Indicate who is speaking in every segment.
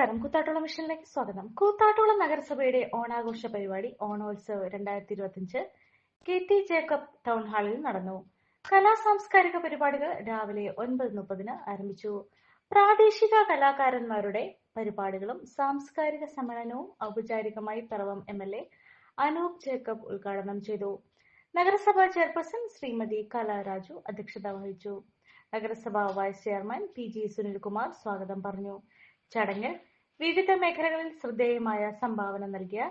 Speaker 1: നമസ്കാരം. കൂത്താട്ടുള മിഷനിലേക്ക് സ്വാഗതം. കൂത്താട്ടുള നഗരസഭയുടെ ഓണാഘോഷ പരിപാടി ഓണോത്സവ് രണ്ടായിരത്തി ഇരുപത്തിയഞ്ച് കെ ടി ജേക്കബ് ടൗൺ ഹാളിൽ നടന്നു. കലാ സാംസ്കാരിക പരിപാടികൾ രാവിലെ ഒൻപത് മുപ്പതിന് ആരംഭിച്ചു. പ്രാദേശിക കലാകാരന്മാരുടെ പരിപാടികളും സാംസ്കാരിക സമ്മേളനവും ഔപചാരികമായി Piravom M L A Anoop Jacob ഉദ്ഘാടനം ചെയ്തു. നഗരസഭാ ചെയർപേഴ്സൺ ശ്രീമതി കലാരാജു അധ്യക്ഷത വഹിച്ചു. നഗരസഭാ vice chairman P G Sunilkumar സ്വാഗതം പറഞ്ഞു. ചടങ്ങിൽ വിവിധ മേഖലകളിൽ ശ്രദ്ധേയമായ സംഭാവന നൽകിയ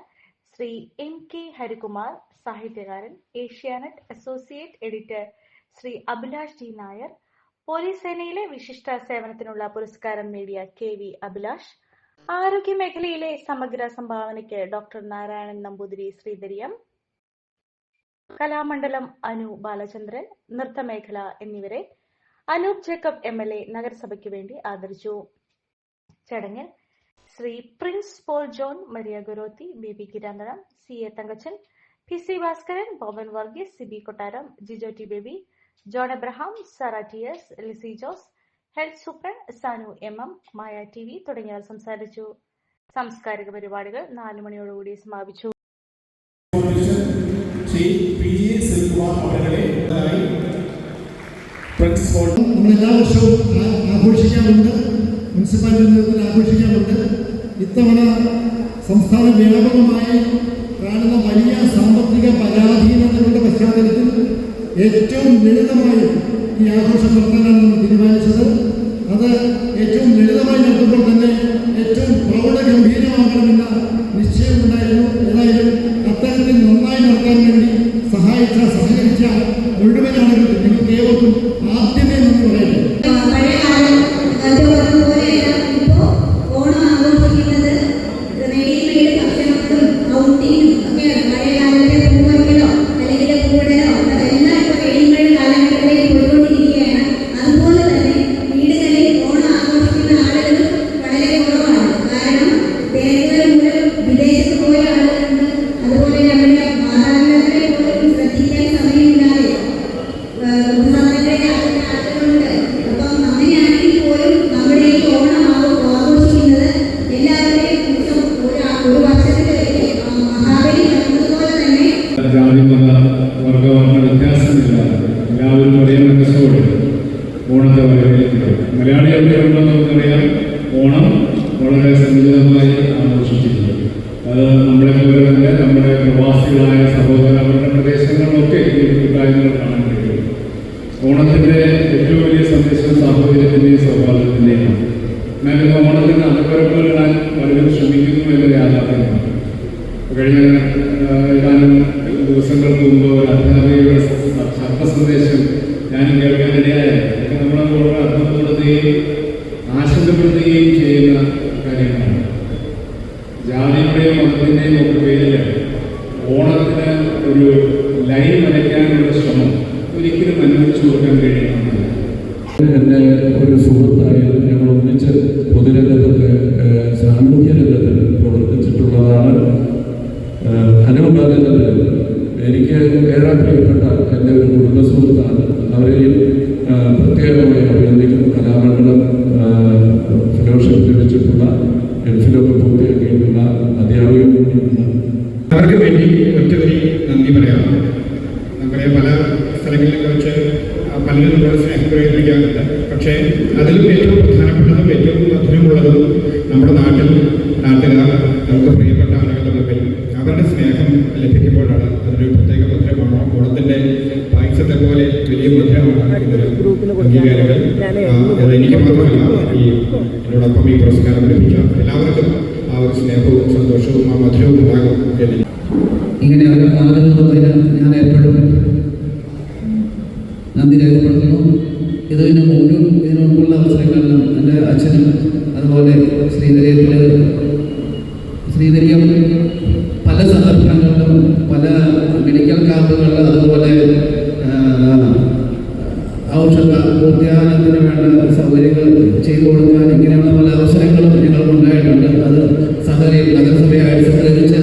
Speaker 1: ശ്രീ എം കെ ഹരികുമാർ സാഹിത്യകാരൻ Asianet associate editor Shri Abhilash G Nair police സേനയിലെ വിശിഷ്ട സേവനത്തിനുള്ള പുരസ്കാരം നേടിയ കെ വി അഭിലാഷ് ആരോഗ്യ മേഖലയിലെ സമഗ്ര സംഭാവനയ്ക്ക് ഡോക്ടർ നാരായണൻ നമ്പൂതിരി ശ്രീധരിയം കലാമണ്ഡലം അനു ബാലചന്ദ്രൻ നൃത്തമേഖല എന്നിവരെ Anoop Jacob M L A നഗരസഭയ്ക്ക് വേണ്ടി ആദരിച്ചു. ചടങ്ങിൽ Shri Prince Paul John Maria ഗുരോത്തി B B കിരാന്തരം C A Thankachan P C Bhaskaran Boban Varghese C B Kottaram Jijo T Baby John Abraham Sara T S Lissy Jose health superintendent Sanu M M Maya T V തുടങ്ങിയവർ സംസാരിച്ചു. സാംസ്കാരിക പരിപാടികൾ നാലു മണിയോടുകൂടി സമാപിച്ചു.
Speaker 2: എല്ലാ മുനിസിപ്പാലിറ്റി നേതൃത്വത്തിൽ ആഘോഷിക്കാറുണ്ട്. ഇത്തവണ സംസ്ഥാന വ്യാപകമായി കാണുന്ന വലിയ സാമ്പത്തിക പരാധീനതകളുടെ പശ്ചാത്തലത്തിൽ ഏറ്റവും ലളിതമായി ഈ ആഘോഷം നടത്താനാണ് നമ്മൾ തീരുമാനിച്ചത്
Speaker 3: മലയാളികളുടെ നമുക്കറിയാം ഓണം വളരെ സമുചിതമായി ആഘോഷിച്ചിരുന്നു അത് നമ്മളെ പോലെ തന്നെ നമ്മുടെ പ്രവാസികളായ സഹോദര അവരുടെ പ്രദേശങ്ങളിലൊക്കെ ഈ കാര്യങ്ങൾ കാണാൻ കഴിയും ഓണത്തിന്റെ ഏറ്റവും വലിയ സന്ദേശം സാഹോദര്യത്തിന്റെയും സൗഹാർദ്ദത്തിന്റെയും എന്നാലും ഓണത്തിന് അതിപ്പരപ്പിലിടാൻ പലരും ശ്രമിക്കുന്നു എന്നൊരു യാഥാർത്ഥ്യമാണ്. കഴിഞ്ഞ ഏതാനും ദിവസങ്ങൾക്ക് മുമ്പ് ഒരു അധ്യാപകയുടെ സർപ്പ സന്ദേശം ഞാൻ കേൾക്കാനിടയായ ആശങ്കപ്പെടുത്തുകയും ചെയ്യുന്ന കാര്യമാണ് ജാതിയുടെയും മതത്തിന്റെയും ഒക്കെ പേരിൽ ഓണത്തിന് ഒരു ലൈൻ വരയ്ക്കാനുള്ള ശ്രമം ഒരിക്കലും അനുവദിച്ചു കൊടുക്കാൻ കഴിയുന്നതല്ല
Speaker 4: എന്റെ ഒരു സുഹൃത്തായിരുന്നു ഞങ്ങൾ ഒന്നിച്ച് പൊതുരംഗത്തൊക്കെ സാമൂഹ്യ രംഗത്ത് പ്രവർത്തിച്ചിട്ടുള്ളതാണ്. ഏഹ്, അനുപദത്തിൽ എനിക്ക് ഏറെ പ്രിയപ്പെട്ട ഗൾഫിലൊക്കെ പൂർത്തിയാക്കിയിട്ടുള്ള അധ്യാപിക കൂടിയാണ്
Speaker 5: അവർക്ക് വേണ്ടി ഒറ്റവരി നന്ദി പറയാം നമുക്കറിയാം പല സ്ഥലങ്ങളിലൊക്കെ വെച്ച് പലരും നമ്മളോട് സ്നേഹം പ്രകടിപ്പിക്കാറുണ്ട് പക്ഷേ അതിലും ഏറ്റവും പ്രധാനപ്പെട്ടതും ഏറ്റവും മധുരമുള്ളതും നമ്മുടെ നാട്ടിൽ നാട്ടുകാർ നമുക്ക് പ്രിയപ്പെട്ട ആളുകളുടെ മുമ്പിൽ അവരുടെ സ്നേഹം ലഭിക്കുമ്പോഴാണ് അതൊരു പ്രത്യേക മധുരമാണ് ഓണത്തിന്റെ പായസത്തെ പോലെ വലിയ മധുരമാണ് ഇതൊരു അംഗീകാരങ്ങൾ ആ, അത് എനിക്ക് മാത്രമല്ല ഈ എന്നോടൊപ്പം ഈ പുരസ്കാരം ലഭിച്ച എല്ലാവർക്കും ആ ഒരു സ്നേഹവും സന്തോഷവും ആ മധുരവും ഉണ്ടാകും. എന്ന്
Speaker 6: ഇങ്ങനെ ഒരു ആകുന്നതിന് ഞാൻ എപ്പോഴും നന്ദി രേഖപ്പെടുത്തുന്നു. ഇതിന് മുമ്പും ഇതിനു മുമ്പുള്ള അവസരങ്ങളിലും എന്റെ അച്ഛനും അതുപോലെ ശ്രീധരിയത്തിൽ ശ്രീധര്യം പല സന്ദർഭങ്ങളിലും പല മെഡിക്കൽ ക്യാമ്പുകളിലും അതുപോലെ ഔഷധ ഉദ്യാനത്തിന് വേണ്ട സൗകര്യങ്ങൾ ചെയ്തു കൊടുക്കാൻ ഇങ്ങനെയുള്ള പല അവസരങ്ങളും ഞങ്ങൾക്ക് ഉണ്ടായിട്ടുണ്ട് അത് സഹകരി നഗരസഭയായിട്ട് സഹകരിച്ച്